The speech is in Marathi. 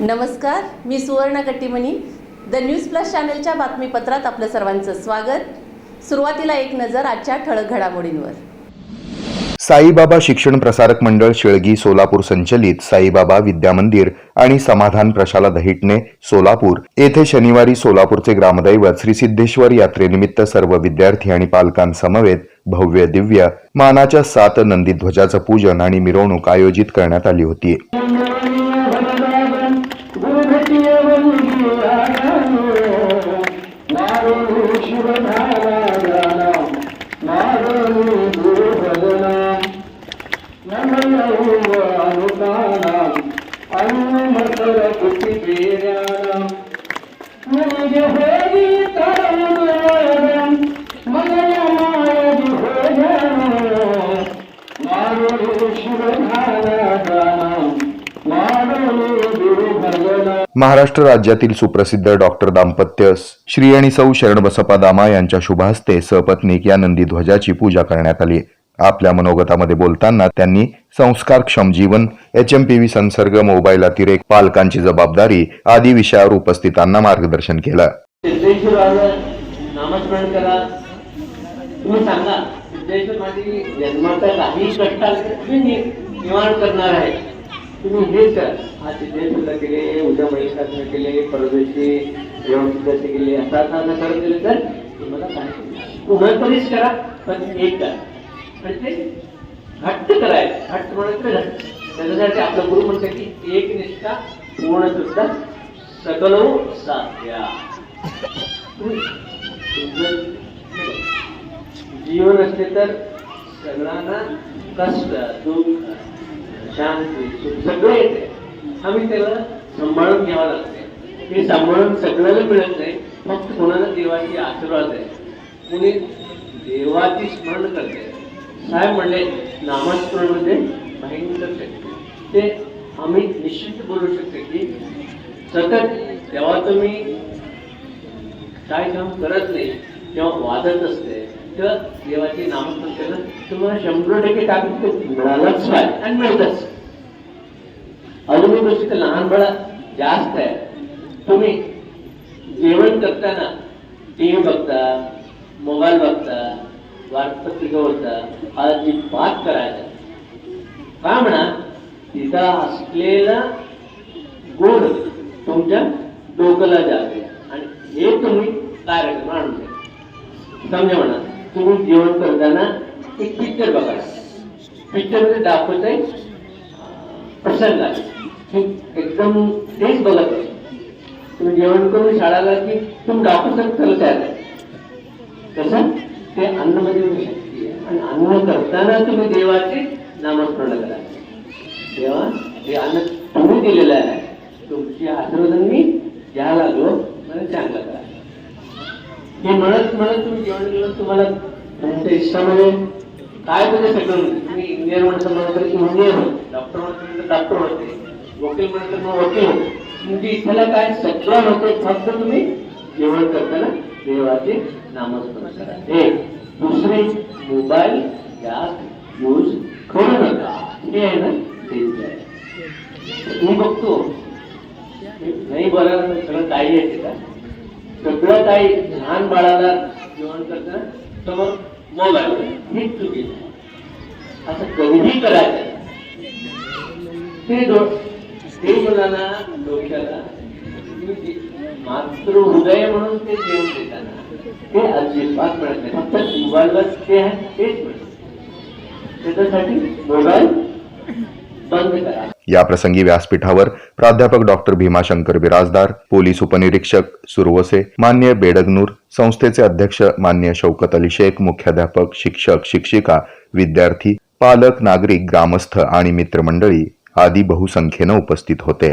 नमस्कार मी Suvarna Kattimani. The news plus चॅनलच्या बातमीपत्रात आपलं सर्वांचं स्वागत. सुरुवातीला एक नजर आजच्या ठळक घडामोडींवर. साईबाबा शिक्षण प्रसारक मंडळ शेळगी सोलापूर संचलित साईबाबा विद्यामंदिर आणि समाधान प्रशाला दहिटणे सोलापूर येथे शनिवारी सोलापूरचे ग्रामदैवत श्री सिद्धेश्वर यात्रेनिमित्त सर्व विद्यार्थी आणि पालकांसमवेत भव्य दिव्य मानाच्या सात नंदी ध्वजाचं पूजन आणि मिरवणूक आयोजित करण्यात आली होती. महाराष्ट्र राज्यातील सुप्रसिद्ध डॉक्टर दाम्पत्य श्री आणि सौ शरणबसप्पा दामा यांच्या शुभहस्ते सपत्नीक या नंदी ध्वजाची पूजा करण्यात आली. आपल्या मनोगतामध्ये बोलताना त्यांनी संस्कारक्षम जीवन एच एम पी व्ही संसर्ग मोबाईल अतिरेक पालकांची जबाबदारी आदी विषयावर उपस्थितांना मार्गदर्शन केलं. नामस्मरण करा. तुम्ही सांगा तर करणार आहे? तुम्ही हेच करा. आज सिद्धेश्वरला केले उद्या महिषासनं केले परदेशी जेवण सिद्धाचे केले असा असा असं करत गेले तर तुम्हाला काय पुन्हा तरीच करा पण एक करा. म्हणजे घट्ट करायचं घट्ट म्हणायचं घट्ट. त्याच्यासाठी आपला गुरु म्हणतो की एक निष्ठा पूर्ण सुद्धा सकल साध्या. जीवन असते तर सगळ्यांना कष्ट दुःख शांती सुख सगळं येते. आम्ही त्याला सांभाळून घ्यावं लागते. हे सांभाळून सगळ्याला मिळत नाही फक्त कोणाला देवाची आशीर्वाद आहे. कोणी देवाची स्मरण करते. साहेब म्हणले नामस्मरणमध्ये भयंकर शक्ती. ते आम्ही निश्चित बोलू शकतो की सतत जेव्हा तुम्ही काय काम करत नाही तेव्हा वाजत असते तर देवाचे नामस्मरण केलं तुम्हाला शंभर टक्के टाकून ते मिळालंच पाहिजे आणि मिळतच. अजून एक गोष्ट तर लहान बाळा जास्त आहे. तुम्ही जेवण करताना टी व्ही बघता मोबाईल बघता वार्तापत्रिका बघता अजिबात करायला. का म्हणा? तिचा असलेला गुण तुमच्या डोक्याला जाते आणि हे तुम्ही कार्यक्रम आणून द्या समजा म्हणा तुम्ही जेवण करताना एक पिक्चर बघा. पिक्चरमध्ये दाखवत आहे. प्रसंग आहे एकदम तेच बघत आहे. तुम्ही जेवण करून शाळाला की तुम्ही दाखवू शकता तयार आहे. कसं? ते अन्नमध्ये येऊ शक्ती. आहे आणि अन्न करताना तुम्ही देवाचे नामस्मरण करा. देवा हे अन्न तुम्ही दिलेलं आहे. तुमचे आशीर्वादन मी द्यायला लागलो मला चांगलं करा हे म्हणत म्हणत तुम्ही जेवण केलं तुम्हाला तुमच्या इष्टामध्ये काय तुझे सगळं तुम्ही इंजिनियर म्हणतो म्हणत तर इंजिनियर होते डॉक्टर म्हणतो तर डॉक्टर होते. वकील म्हणतो तर मग वकील होते. तुमची इच्छेला काय सगळं होते फक्त तुम्ही जेवण करताना देवाचे नामस्मरण करा. एक दुसरे मोबाईल जास्त यूज करू नका. हे आहे ना तेच आहे. मी बघतो. नाही बरं सगळं काही येते का? सगळं काही लहान बाळाला जेवण करताना तर मोबाईल हे चुकीचं आहे. असं कधीही करायचं. ते डो ते मुलांना डोक्याला म्हणजे मात्र हृदय म्हणून ते जेवण देताना. ते अजिबात मिळत नाही. फक्त मोबाईलवर ते आहे तेच मिळत त्याच्यासाठी मोबाईल बंद करा. या प्रसंगी व्यासपीठावर प्राध्यापक डॉक्टर भीमाशंकर बिराजदार पोलीस उपनिरीक्षक सुरवसे मान्य बेडगनूर संस्थेचे अध्यक्ष मान्य शौकत अली शेख मुख्याध्यापक शिक्षक शिक्षिका विद्यार्थी पालक नागरिक ग्रामस्थ आणि मित्रमंडळी आदी बहुसंख्येनं उपस्थित होते.